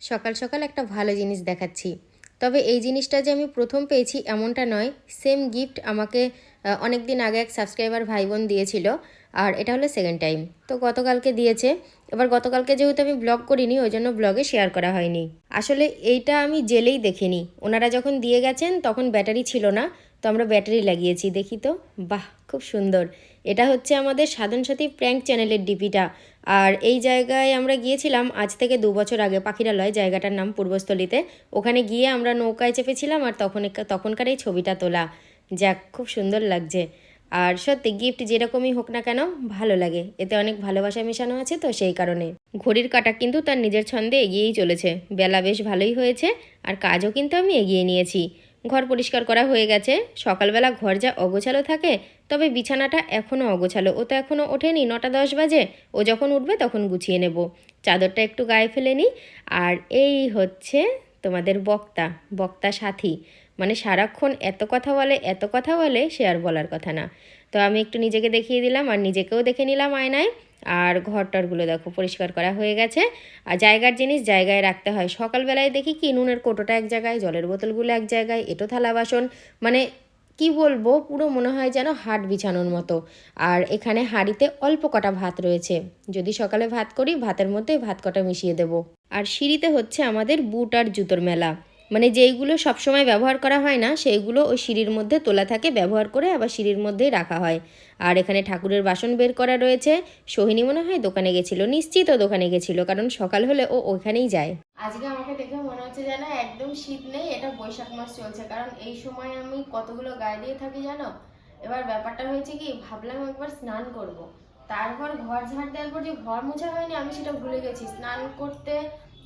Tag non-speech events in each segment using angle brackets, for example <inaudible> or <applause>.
সকাল সকাল একটা ভালো জিনিস দেখাচ্ছি। তবে এই জিনিসটা যে আমি প্রথম পেয়েছি এমনটা নয়। সেম গিফট আমাকে অনেক দিন আগে এক সাবস্ক্রাইবার ভাই বোন দিয়েছিল, আর এটা হলো সেকেন্ড টাইম তো গতকালকে দিয়েছে। এবার গতকালকে যেহেতু আমি ব্লগ করিনি, ওই জন্য ব্লগে শেয়ার করা হয়নি। আসলে এইটা আমি জেলেই দেখিনি। ওনারা যখন দিয়ে গেছেন, তখন ব্যাটারি ছিল না। তো আমরা ব্যাটারি লাগিয়েছি, দেখি তো? বাহ! খুব সুন্দর। এটা হচ্ছে আমাদের সাধন সাথী প্র্যাঙ্ক চ্যানেলের ডিপিটা। আর এই জায়গায় আমরা গিয়েছিলাম আজ থেকে দু বছর আগে পাখিরালয়, জায়গাটার নাম পূর্বস্থলীতে। ওখানে গিয়ে আমরা নৌকায় চেপেছিলাম আর তখন তখনকার এই ছবিটা তোলা। যাক, খুব সুন্দর লাগছে। আর সত্যি গিফট যেরকমই হোক না কেন, ভালো লাগে। এতে অনেক ভালোবাসা মেশানো আছে তো সেই কারণে। ঘড়ির কাটা কিন্তু তার নিজের ছন্দে এগিয়েই চলেছে। বেলা বেশ ভালোই হয়েছে, আর কাজও কিন্তু আমি এগিয়ে নিয়েছি। ঘর পরিষ্কার করা হয়ে গেছে। সকালবেলা ঘর যা অগোছালো থাকে, তবে বিছানাটা এখনও অগোছালো। ও তো এখনও ওঠেনি, নটা দশ বাজে। ও যখন উঠবে তখন গুছিয়ে নেব। চাদরটা একটু গায়ে ফেলে নিই আর এই হচ্ছে তোমাদের বক্তা বক্তা সাথী। মানে সারাক্ষণ এত কথা বলে, এত কথা বলে সে আর বলার কথা না। তো আমি একটু নিজেকে দেখিয়ে দিলাম আর নিজেকেও দেখে নিলাম আয়নায়। আর ঘরটরগুলো দেখো, পরিষ্কার করা হয়ে গেছে। আর জায়গার জিনিস জায়গায় রাখতে হয়। সকালবেলায় দেখি কি, নুনের কোটোটা এক জায়গায়, জলের বোতলগুলো এক জায়গায়, এটো থালা বাসন। মানে কি বলব, পুরো মনে হয় যেন হাট বিছানোর মতো। আর এখানে হাঁড়িতে অল্প কটা ভাত রয়েছে। যদি সকালে ভাত করি, ভাতের মধ্যে ভাত কটা মিশিয়ে দেব। আর সিঁড়িতে হচ্ছে আমাদের বুট আর জুতোর মেলা। মানে যেইগুলো সবসময় ব্যবহার করা হয় না, সেইগুলো ওই সিঁড়ির মধ্যে তোলা থাকে, ব্যবহার করে আবার সিঁড়ির মধ্যেই রাখা হয়। আর এখানে ঠাকুরের বাসন বের করা রয়েছে। সোহিনী মনে হয় দোকানে গেছিল, নিশ্চিত দোকানে গেছিল, কারণ সকাল হলে ও ওইখানেই যায়। আজকে আমাকে দেখে মনে হচ্ছে যেন একদম শীত নেই, এটা বৈশাখ মাস চলছে, কারণ এই সময় আমি কতগুলো গায়ে দিয়ে থাকি জানো? এবার ব্যাপারটা হয়েছে কি, ভাবলাম একবার স্নান করব। তারপর ঘর ঝাড় দেওয়ার পর যে ঘর মোছা হয়নি, আমি সেটা ভুলে গেছি। স্নান করতে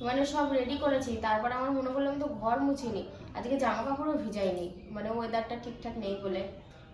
মানে সব রেডি করেছি। তারপর আমার মনে করল আমি তো ঘর মুছিনি। আজকে জামা কাপড়ও ভিজাইনি। মানে ওয়েদারটা ঠিকঠাক নেই বলে।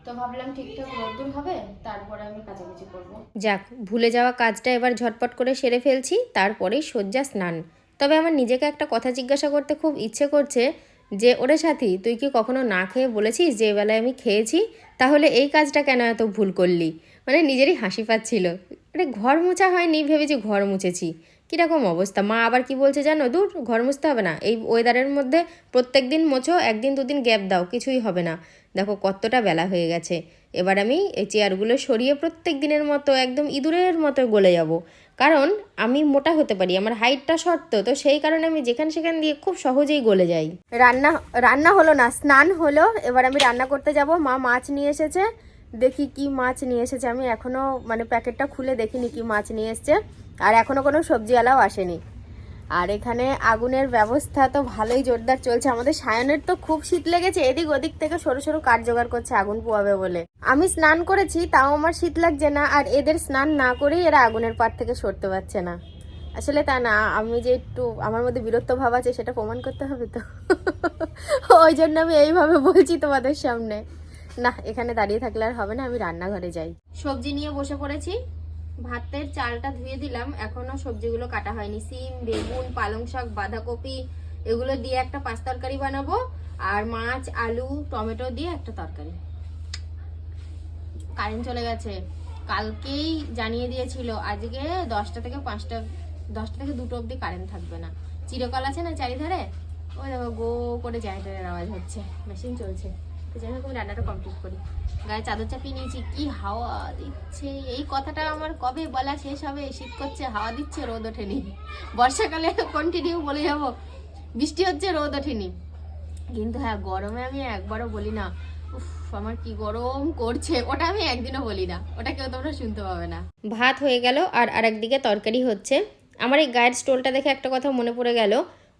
তো ভাবলাম ঠিকঠাক রোদ্দুর হবে, তারপরে আমি কাচাকুচি করব। যাক, ভুলে যাওয়া কাজটা এবার ঝটপট করে সেরে ফেলছি, তারপরেই শয্যা স্নান। তবে আমার নিজেকে একটা কথা জিজ্ঞাসা করতে খুব ইচ্ছে করছে যে, ওরে সাথী, তুই কি কখনো না খেয়ে বলেছিস যে বেলায় আমি খেয়েছি? তাহলে এই কাজটা কেন এত ভুল করলি? মানে নিজেরই হাসি পাচ্ছিল। আরে, ঘর মোছা হয়নি, ভেবেছি ঘর মুছেছি। কীরকম অবস্থা? মা আবার কি বলছে জানো? দূর, ঘর মুছতে হবে না। এই ওয়েদারের মধ্যে প্রত্যেক দিন মোছো, একদিন দুদিন গ্যাপ দাও, কিছুই হবে না। দেখো কতটা বেলা হয়ে গেছে। এবার আমি এই চেয়ারগুলো সরিয়ে প্রত্যেক দিনের মতো, একদম ইঁদুরের মতো গলে যাব। কারণ আমি মোটা হতে পারি, আমার হাইটটা শর্ত তো সেই কারণে আমি যেখান সেখান দিয়ে খুব সহজেই গলে যাই। রান্না রান্না হলো না, স্নান হলো। এবার আমি রান্না করতে যাব। মা মাছ নিয়ে এসেছে। দেখি কি মাছ নিয়ে এসেছে। আমি এখনও মানে প্যাকেটটা খুলে দেখিনি কি মাছ নিয়ে এসছে। আর এখনও কোনো সবজিওয়ালাও আসেনি। আর এখানে আগুনের ব্যবস্থা তো ভালোই জোরদার চলছে। আমাদের সায়নের তো খুব শীত লেগেছে। এদিক ওদিক থেকে সরু সরু কাঠ জোগাড় করছে আগুন পোয়াবে বলে। আমি স্নান করেছি, তাও আমার শীত লাগছে না। আর এদের স্নান না করেই এরা আগুনের পার থেকে সরতে পারছে না। আসলে তা না, আমি যে একটু আমার মধ্যে বীরত্ব ভাব আছে, সেটা প্রমাণ করতে হবে তো? <laughs> ওই জন্য আমি এইভাবে বলছি তোমাদের সামনে। না, এখানে দাঁড়িয়ে থাকলে আর হবে না, আমি রান্নাঘরে যাই। সবজি নিয়ে বসে পড়েছি। ভাতের চালটা ধুয়ে দিলাম, এখনও সবজিগুলো কাটা হয়নি। সিম, বেগুন, পালং শাক, বাঁধাকপি, এগুলো দিয়ে একটা পাঁচ তরকারি বানাবো, আর মাছ, আলু, টমেটো দিয়ে একটা তরকারি। কারেন্ট চলে গেছে। কালকেই জানিয়ে দিয়েছিল, আজকে দশটা থেকে পাঁচটা, দশটা থেকে দুটো অবধি কারেন্ট থাকবে না। চিরকাল আছে না চারিধারে? ওই দেখো গো করে জেনারেটারের আওয়াজ হচ্ছে, মেশিন চলছে। আমি রান্নাটা কমপ্লিট করি। গায়ে চাদর চাপিয়ে নিয়েছি, কি হাওয়া দিচ্ছে। এই কথাটা আমার কবে বলা শেষ হবে? শীত করছে, হাওয়া দিচ্ছে, রোদ ওঠেনি। বর্ষাকালে কন্টিনিউ বলে যাব, বৃষ্টি হচ্ছে, রোদ ওঠেনি। কিন্তু হ্যাঁ গরমে আমি একবারও বলি না, উফ, আমার কি গরম করছে। ওটা আমি একদিনও বলি না, ওটা কেউ তোমরা শুনতে পাবে না। ভাত হয়ে গেল, আর আরেকদিকে তরকারি হচ্ছে। আমার এই গায়ের স্টোলটা দেখে একটা কথা মনে পড়ে গেল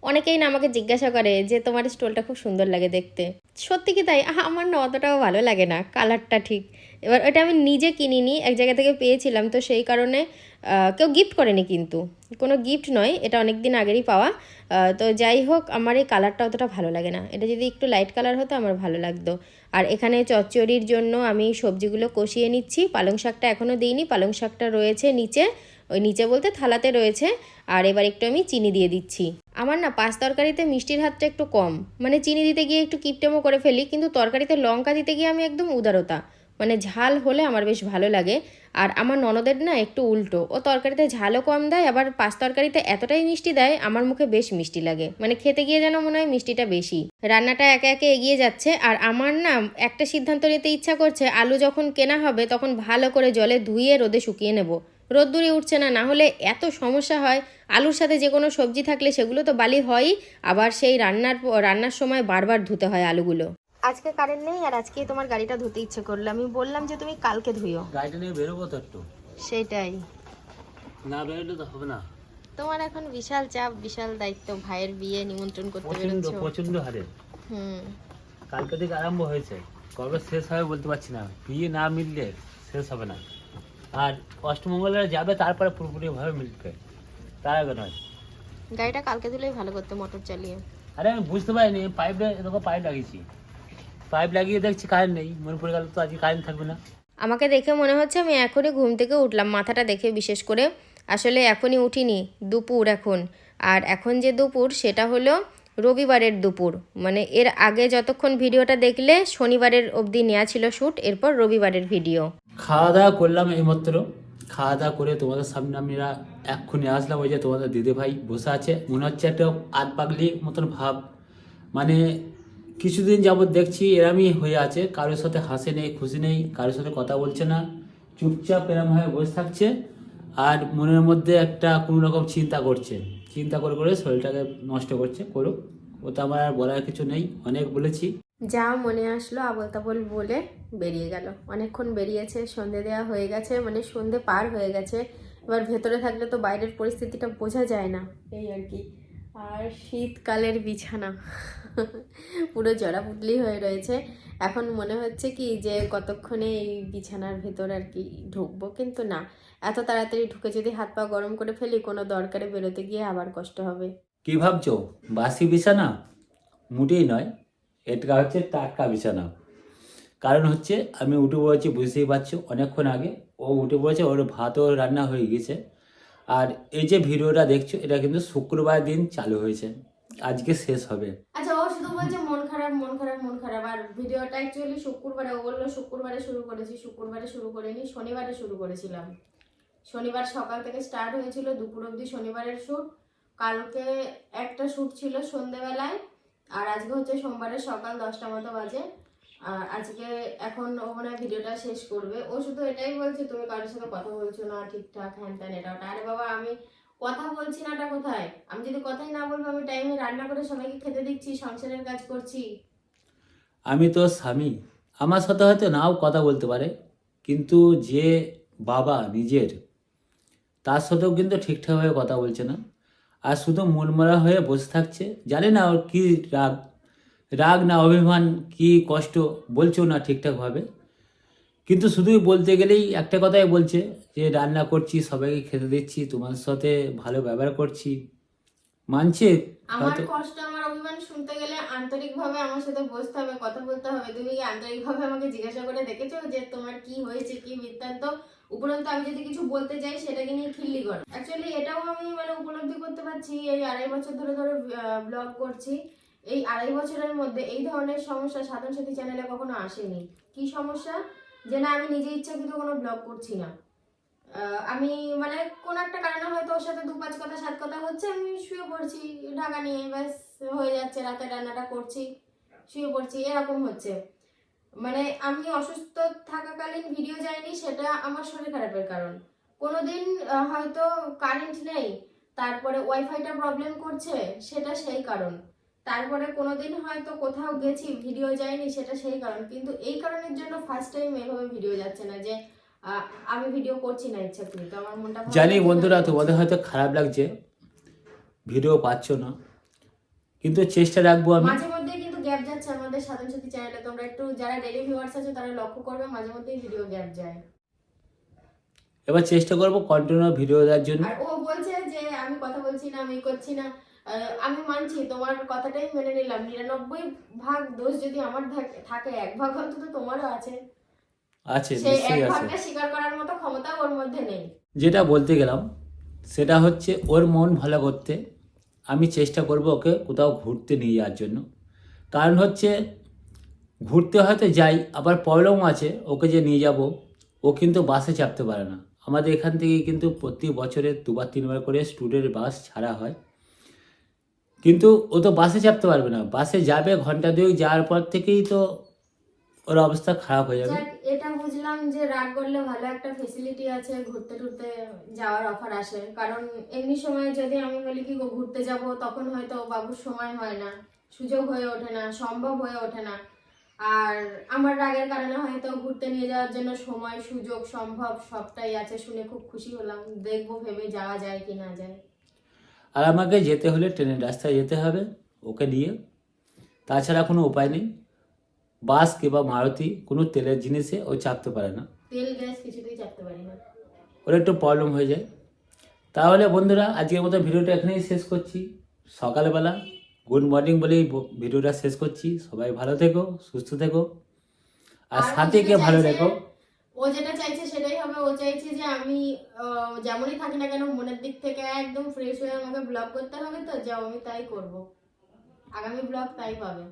অনেকেই না আমাকে জিজ্ঞাসা করে যে তোমার স্টোলটা খুব সুন্দর লাগে দেখতে। সত্যি কি তাই? আমার না অতটাও ভালো লাগে না, কালারটা ঠিক। এবার ওটা আমি নিজে কিনিনি, এক জায়গা থেকে পেয়েছিলাম, তো সেই কারণে কেউ গিফট করেনি কিন্তু। কোনো গিফট নয়, এটা অনেক দিন আগেরই পাওয়া। তো যাই হোক, আমার এই কালারটা অতটা ভালো লাগে না। এটা যদি একটু লাইট কালার হতো, আমার ভালো লাগতো। আর এখানে চচ্চড়ির জন্য আমি সবজিগুলো কষিয়ে নিচ্ছি। পালং শাকটা এখনও দিইনি, পালং শাকটা রয়েছে নিচে। ওই নিচে বলতে থালাতে রয়েছে, আর এবার একটু আমি চিনি দিয়ে দিচ্ছি। আমার না পাঁচ তরকারিতে মিষ্টির হাতটা একটু কম। মানে চিনি দিতে গিয়ে একটু কিপটেমো করে ফেলি, কিন্তু তরকারিতে লঙ্কা দিতে গিয়ে আমি একদম উদারতা। মানে ঝাল হলে আমার বেশ ভালো লাগে। আর আমার ননদের না একটু উল্টো। ও তরকারিতে ঝালও কম দেয়, আবার পাঁচ তরকারিতে এতটাই মিষ্টি দেয়, আমার মুখে বেশ মিষ্টি লাগে। মানে খেতে গিয়ে যেন মনে হয় মিষ্টিটা বেশি। রান্নাটা একে একে এগিয়ে যাচ্ছে, আর আমার না একটা সিদ্ধান্ত নিতে ইচ্ছা করছে, আলু যখন কেনা হবে তখন ভালো করে জলে ধুয়ে রোদে শুকিয়ে নেব। রোদ্দুরে উঠছে না না হলে এত সমস্যা হয়। আলুর সাথে যে কোনো সবজি থাকলে সেগুলো তো বালি হয়ই আবার সেই রান্নার রান্নার সময় বারবার ধুতে হয় আলুগুলো। আজকে কারেন্ট নেই আর আজকে তোমার গাড়িটা ধুতে ইচ্ছে করল। আমি বললাম যে তুমি কালকে ধুইও। গাড়িটা নিয়ে বেরোবো তো একটু। সেটাই। না বেরোলে তো হবে না। তোমার এখন বিশাল চাপ বিশাল দায়িত্ব ভাইয়ের বিয়ে নিমন্ত্রণ করতে প্রচণ্ড প্রচণ্ড হারে। হুম। কালকে থেকে আরম্ভ হয়েছে। কবে শেষ হবে বলতে পারছি না। বিয়ে না মিললে শেষ হবে না। আর অষ্টমঙ্গলবার যাবে তারপরে পুরোপুরি ভাবে মিলবে তার আগে নয়। গাড়িটা কালকে দিলেই ভালো করতে মোটর চালিয়ে। আরে আমি বুঝতে পারিনি পাইপ এরকম পাইপ লাগিয়েছি। পাইপ লাগিয়ে দেখছি কারেন্ট নেই মনে পড়ে গেল তো আজকে কারেন্ট থাকবে না। আমাকে দেখে মনে হচ্ছে আমি এখনই ঘুম থেকে উঠলাম মাথাটা দেখে বিশেষ করে। আসলে এখনই উঠিনি দুপুর এখন। আর এখন যে দুপুর সেটা হলো রবিবারের দুপুর। মানে এর আগে যতক্ষণ ভিডিওটা দেখলে শনিবারের অবধি নেওয়া ছিল শ্যুট এরপর রবিবারের ভিডিও। খাওয়া দাওয়া করলাম এইমাত্র খাওয়া দাওয়া করে তোমাদের সামনে আমরা এক্ষুনি আসলাম ওই যে তোমাদের দিদি ভাই বসে আছে। মনে হচ্ছে একটা আধ পাগলি মতন ভাব। মানে কিছুদিন যাবৎ দেখছি এরামই হয়ে আছে, কারোর সাথে হাসে নেই, খুশি নেই, কারোর সাথে কথা বলছে না, চুপচাপ এরম হয়ে বসে থাকছে। আর মনের মধ্যে একটা কোনো রকম চিন্তা করছে। চিন্তা করে করে শরীরটাকে নষ্ট করছে, করুক। ওটা আমার আর বলার কিছু নেই। অনেক বলেছি। যা মনে আসলো আবল তাবল বলে বেরিয়ে গেল। অনেকক্ষণ বেরিয়েছে, সন্ধে দেওয়া হয়ে গেছে মানে সন্ধে পার হয়ে গেছে। এবার ভেতরে থাকলে তো বাইরের পরিস্থিতিটা বোঝা যায় না। এই আর কি। আর শীতকালের বিছানা। পুরো জড়া জড়াপুটলি হয়ে রয়েছে। এখন মনে হচ্ছে কি যে কতক্ষণে এই বিছানার ভেতর আর কি ঢুকবো, কিন্তু না। এত তাড়াতাড়ি ঢুকে যদি হাত পা গরম করে ফেলি কোনো দরকারে বেরোতে গিয়ে আবার কষ্ট হবে। কি ভাবছ? বাসি বিছানা? মোটেই নয়। এটা হচ্ছে টাটকা বিছানা। কারণ হচ্ছে আমি উঠে পড়েছি বুঝতেই পারছ অনেকক্ষণ আগে। ও উঠে পড়েছে ওর ভাতও রান্না হয়ে গেছে। আর এই যে ভিডিওটা দেখছ এটা কিন্তু শুক্রবার দিন চালু হয়েছে। আজকে শেষ হবে। আচ্ছা ও শুধু বলছে মন খারাপ মন খারাপ মন খারাপ। আর ভিডিওটা অ্যাকচুয়ালি শুক্রবারে ও বলল শুক্রবারে শুরু করেছি শুক্রবারে শুরু করিনি শনিবারে শুরু করেছিলাম। শনিবার সকাল থেকে স্টার্ট হয়েছিল, দুপুর অবধি শনিবারের শ্যুট কালকে একটা শ্যুট ছিল সন্ধেবেলায়, আর আজকে হচ্ছে সোমবারের সকাল দশটা মতো বাজে। আর আজকে এখন ও ভিডিওটা শেষ করবে। ও শুধু এটাই বলছে, তুমি কারোর সাথে কথা বলছো না, ঠিকঠাক, হ্যান ত্যান, এটা ওটা। আরে বাবা, আমি কথা বলছি না নাটা কোথায়? আমি যদি কথাই না বলব, আমি টাইমে রান্না করে সবাইকে খেতে দিচ্ছি, সংসারের কাজ করছি। আমি তো স্বামী। আমার সাথে হয়তো নাও কথা বলতে পারে, কিন্তু যে বাবা নিজের তার সাথেও কিন্তু ঠিকঠাকভাবে কথা বলছে না। আর শুধু মনমরা হয়ে বসে থাকছে। জানি না ওর কী রাগ। রাগ না অভিমান কি কষ্ট বলছেও না ঠিকঠাকভাবে। কিন্তু শুধুই বলতে গেলেই একটা কথাই বলছে যে রান্না করছি সবাইকে খেতে দিচ্ছি তোমার সাথে ভালো ব্যবহার করছি। মানছে আমার কষ্ট আমার অভিমান শুনতে গেলে আন্তরিকভাবে আমার সাথে বসতে হবে কথা বলতে হবে। তুমি কি আন্তরিকভাবে আমাকে জিজ্ঞাসা করে দেখেছ যে তোমার কি হয়েছে কি বৃত্তান্ত? উপরন্তু আমি যদি কিছু বলতে যাই, সেটাকে নিয়ে খিল্লি করো। অ্যাকচুয়ালি এটাও আমি মানে উপলব্ধি করতে পারছি, এই আড়াই বছর ধরে ধরে ব্লগ করছি। এই আড়াই বছরের মধ্যে এই ধরনের সমস্যা সাধন সাথী চ্যানেলে কখনো আসেনি। কি সমস্যা? যে না, আমি নিজে ইচ্ছাকৃত কোনো ব্লগ করছি না। আমি মানে কোন একটা কারণে হয়তো ওর সাথে দু পাঁচ কথা, সাত কথা হচ্ছে, আমি শুয়ে পড়ছি, ঢাকা নিয়ে, ব্যাস, হয়ে যাচ্ছে রাতে রান্নাটা করছি, শুয়ে পড়ছি, এরকম হচ্ছে। মানে আমি অসুস্থ থাকাকালীন ভিডিও যায়নি সেটা আমার শরীর খারাপের কারণ। কোনোদিন হয়তো কারেন্ট নেই তারপরে ওয়াইফাইটা প্রবলেম করছে সেটা সেই কারণ। তারপরে কোনোদিন হয়তো কোথাও গেছি ভিডিও যায়নি সেটা সেই কারণ। কিন্তু এই কারণের জন্য ফার্স্ট টাইম এভাবে ভিডিও যাচ্ছে না যে আমি ভিডিও করছি না ইচ্ছা করি তো আমার মনটা জানি বন্ধুরা তোমাদের হয়তো খারাপ লাগছে। ভিডিও পাচ্ছ না। কিন্তু চেষ্টা রাখব আমি। মাঝে মধ্যে গ্যাপ যাচ্ছে আমাদের সাধন সাথী চ্যানেলে তোমরা একটু যারা ডেলি ভিউয়ার্স আছে তারা লক্ষ্য করবে মাঝে মধ্যেই ভিডিও গ্যাপ যায়। এবার চেষ্টা করব কন্টিনিউ ভিডিও দেওয়ার জন্য। আর ও বলছে যে আমি কথা বলছি না আমি করছি না। আমি মানছি তোমার কথাটাই মেনে নিলাম। নিরানব্বই ভাগ দোষ যদি আমার থাক- এক ভাগ অন্তত তোমারও আছে। আছে এক নিশ্চয়ই আছে। স্বীকার করার মতো ক্ষমতা ওর মধ্যে নেই। যেটা বলতে গেলাম সেটা হচ্ছে ওর মন ভালো করতে। আমি চেষ্টা করব ওকে কোথাও ঘুরতে নিয়ে যাওয়ার জন্য। কারণ হচ্ছে ঘুরতে হয়তো যাই, আবার প্রবলেম আছে, ওকে যে নিয়ে যাব, ও কিন্তু বাসে চাপতে পারে না। আমাদের এখান থেকে কিন্তু প্রতি বছরে দুবার, তিনবার করে স্টুডেন্ট বাস ছাড়া হয়। কিন্তু ও তো বাসে চাপতে পারবে না। বাসে যাবে, ঘণ্টা দুই যাওয়ার পর থেকেই তো ওর অবস্থা খারাপ হয়ে যাবে। এটা বুঝলাম যে রাগ করলে ভালো একটা ফেসিলিটি আছে, ঘুরতে টুরতে যাওয়ার অফার আসে। কারণ এমনি সময় যদি আমি বলি কি ঘুরতে যাব, তখন হয়তো বাবুর সময় হয় না। সুযোগ হয়ে ওঠে না সম্ভব হয়ে ওঠে না। আর আমার রাগের কারণে হয়তো ঘুরতে নিয়ে যাওয়ার জন্য সময় সুযোগ সম্ভব সবটাই আছে শুনে খুব খুশি হলাম। দেখব ভেবে যাওয়া যায় কি না যায়। আর আমাকে যেতে হলে ট্রেনের রাস্তায় যেতে হবে ওকে নিয়ে। তাছাড়া কোনো উপায় নেই। বাস কিংবা মারুতি কোনো তেলের জিনিসে ও চাপতে পারে না। তেল গ্যাস কিছুতেই চাপতে পারি না। ওর একটু প্রবলেম হয়ে যায়। তাহলে বন্ধুরা আজকের মতো ভিডিওটা এখানেই শেষ করছি। সকালবেলা গুড মর্নিং বলেই ভিডিওটা শেষ করছি। সবাই ভালো থেকো সুস্থ থেকো। আর সাথে কে ভালো রেখো ও যেটা চাইছে সেটাই হবে। ও চাইছে যে আমি যেমনই থাকি না কেন মনের দিক থেকে একদম ফ্রেশ হয়ে আমাকে ব্লগ করতে হবে তো যাও আমি তাই করব। আগামী ব্লগ তাই পাবে।